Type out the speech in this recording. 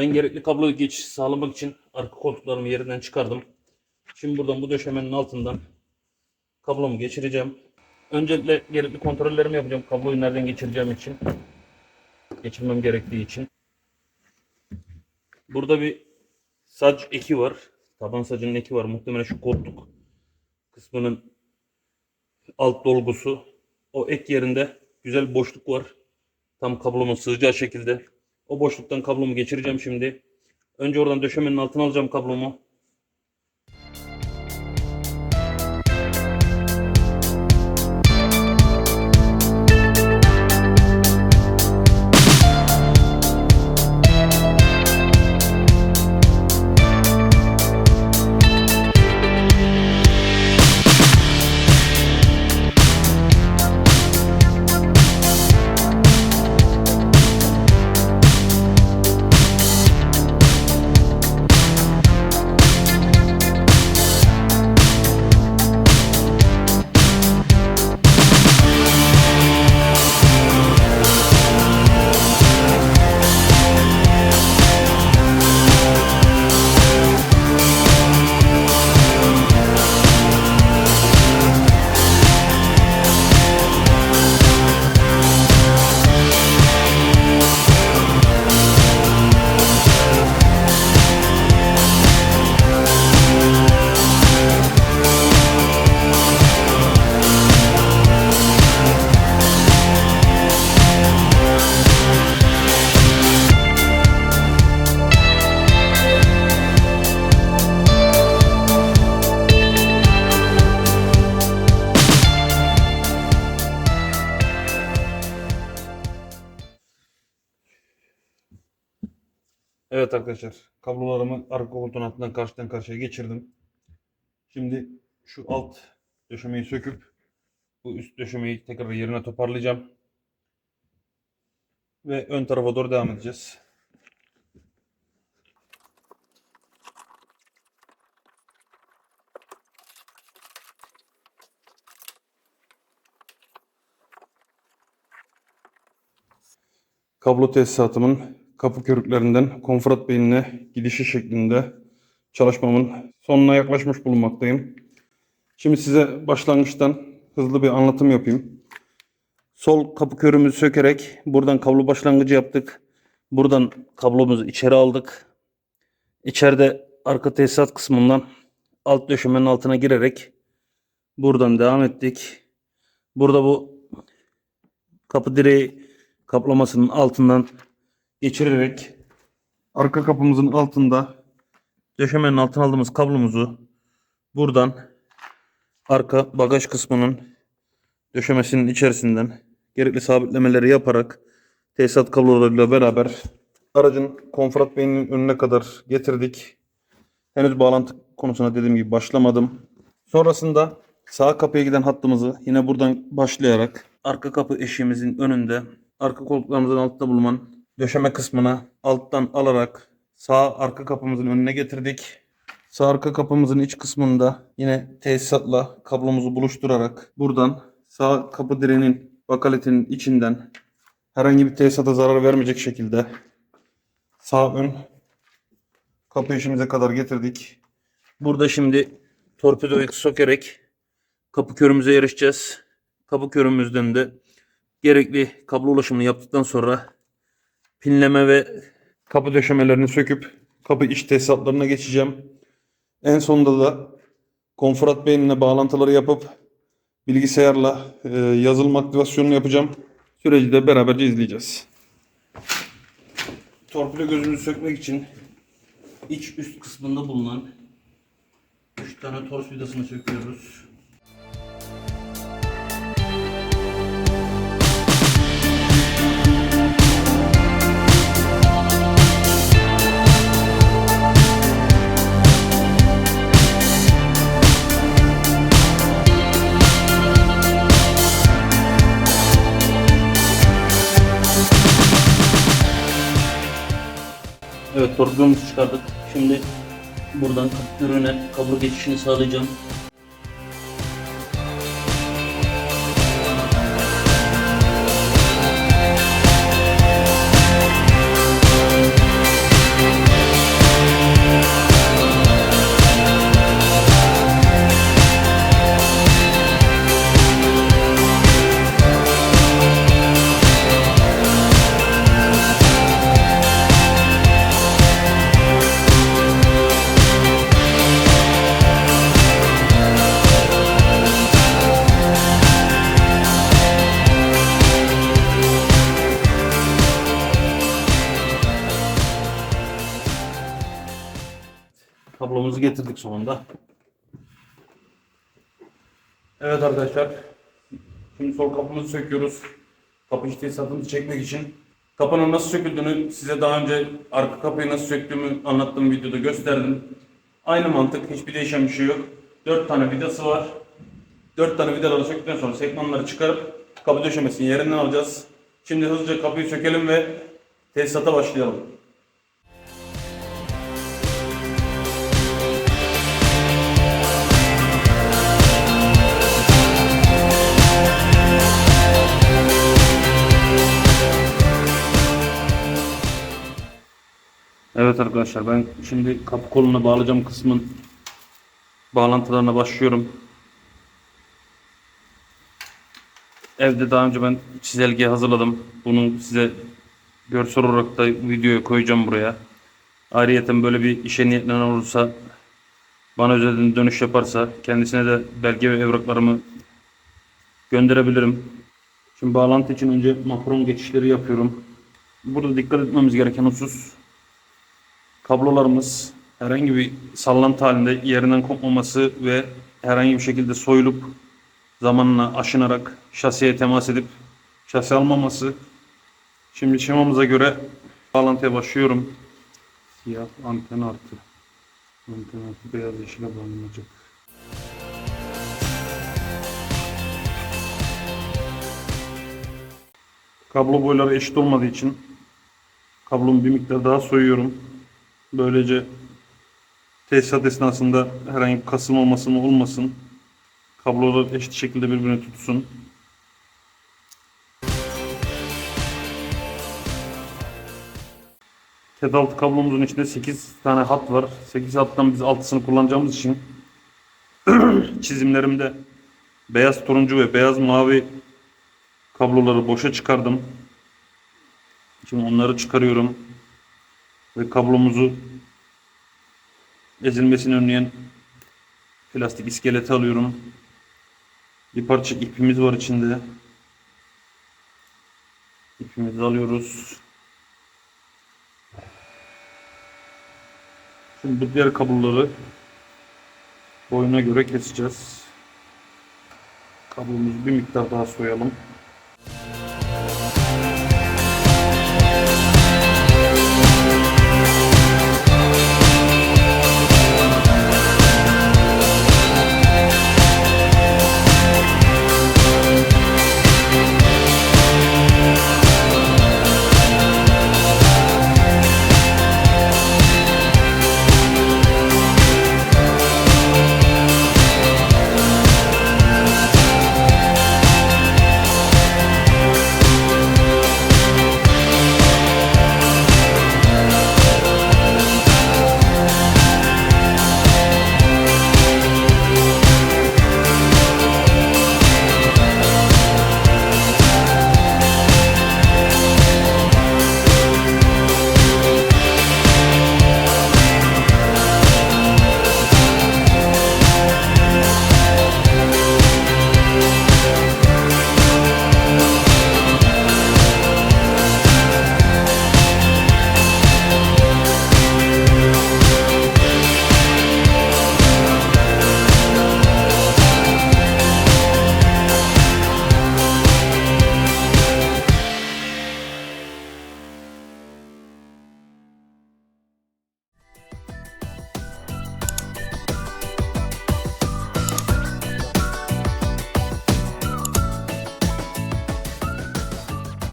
Ben gerekli kablo geçiş sağlamak için arka koltuklarımı yerinden çıkardım. Şimdi buradan bu döşemenin altından kablomu geçireceğim. Öncelikle gerekli kontrollerimi yapacağım kabloyu nereden geçireceğim için. Geçirmem gerektiği için. Burada bir sac eki var. Taban sacının eki var. Muhtemelen şu koltuk kısmının alt dolgusu. O ek yerinde güzel boşluk var. Tam kablomun sığacağı şekilde. O boşluktan kablomu geçireceğim şimdi. Önce oradan döşemenin altına alacağım kablomu. Evet arkadaşlar kablolarımı arka koltuğun altından karşıdan karşıya geçirdim. Şimdi şu alt döşemeyi söküp bu üst döşemeyi tekrar yerine toparlayacağım. Ve ön tarafa doğru devam edeceğiz. kablo tesisatımın kapı körüklerinden konfrat beynine gidişi şeklinde çalışmamın sonuna yaklaşmış bulunmaktayım. Şimdi size başlangıçtan hızlı bir anlatım yapayım. Sol kapı körümüzü sökerek buradan kablo başlangıcı yaptık. Buradan kablomuzu içeri aldık. İçeride arka tesisat kısmından alt döşemenin altına girerek buradan devam ettik. Burada bu kapı direği kaplamasının altından geçirerek arka kapımızın altında döşemenin altına aldığımız kablomuzu buradan arka bagaj kısmının döşemesinin içerisinden gerekli sabitlemeleri yaparak tesisat kablolarıyla beraber aracın konfrat beyninin önüne kadar getirdik. Henüz bağlantı konusuna dediğim gibi başlamadım. Sonrasında sağ kapıya giden hattımızı yine buradan başlayarak arka kapı eşiğimizin önünde arka koltuklarımızın altında bulunan döşeme kısmına alttan alarak sağ arka kapımızın önüne getirdik. Sağ arka kapımızın iç kısmında yine tesisatla kablomuzu buluşturarak buradan sağ kapı direğinin bakaletinin içinden herhangi bir tesisata zarar vermeyecek şekilde sağ ön kapı işimize kadar getirdik. Burada şimdi torpidoyu sökerek kapı körümüze erişeceğiz. Kapı körümüzden de gerekli kablo ulaşımını yaptıktan sonra pinleme ve kapı döşemelerini söküp kapı iç tesisatlarına geçeceğim. En sonunda da konfrat beynine bağlantıları yapıp bilgisayarla e, yazılım aktivasyonunu yapacağım. Süreci de beraberce izleyeceğiz. Torpido gözünü sökmek için iç üst kısmında bulunan 3 tane tors vidasını söküyoruz. Evet torpidomuzu çıkardık. Şimdi buradan ürüne kablo geçişini sağlayacağım. Kapımızı getirdik sonunda. Evet arkadaşlar. Şimdi sol kapımızı söküyoruz. Kapı tesisatını çekmek için. Kapının nasıl söküldüğünü size daha önce arka kapıyı nasıl söktüğümü anlattığım videoda gösterdim. Aynı mantık. Hiçbir değişen bir şey yok. 4 tane vidası var. 4 tane vidaları söktükten sonra sekmanları çıkarıp kapı döşemesini yerinden alacağız. Şimdi hızlıca kapıyı sökelim ve tesisata başlayalım. Evet arkadaşlar ben şimdi kapı koluna bağlayacağım kısmın bağlantılarına başlıyorum. Evde daha önce ben çizelge hazırladım. Bunu size görsel olarak da videoya koyacağım buraya. Ayrıyeten böyle bir işe niyetlenen olursa bana özelden dönüş yaparsa kendisine de belge ve evraklarımı gönderebilirim. Şimdi bağlantı için önce makron geçişleri yapıyorum. Burada dikkat etmemiz gereken husus kablolarımız herhangi bir sallantı halinde yerinden kopmaması ve herhangi bir şekilde soyulup zamanla aşınarak şasiye temas edip şasi almaması. Şimdi şemamıza göre bağlantıya başlıyorum. Siyah anten artı. Anten artı beyaz yeşile bağlanacak. Kablo boyları eşit olmadığı için kablomu bir miktar daha soyuyorum. Böylece tesisat esnasında herhangi bir kasım olmasın olmasın. Kablolar eşit şekilde birbirini tutsun. TED altı kablomuzun içinde 8 tane hat var. 8 hattan biz 6'sını kullanacağımız için çizimlerimde beyaz turuncu ve beyaz mavi kabloları boşa çıkardım. Şimdi onları çıkarıyorum ve kablomuzu ezilmesini önleyen plastik iskeleti alıyorum. Bir parça ipimiz var içinde. İpimizi alıyoruz. Şimdi bu diğer kabloları boyuna göre keseceğiz. Kablomuzu bir miktar daha soyalım.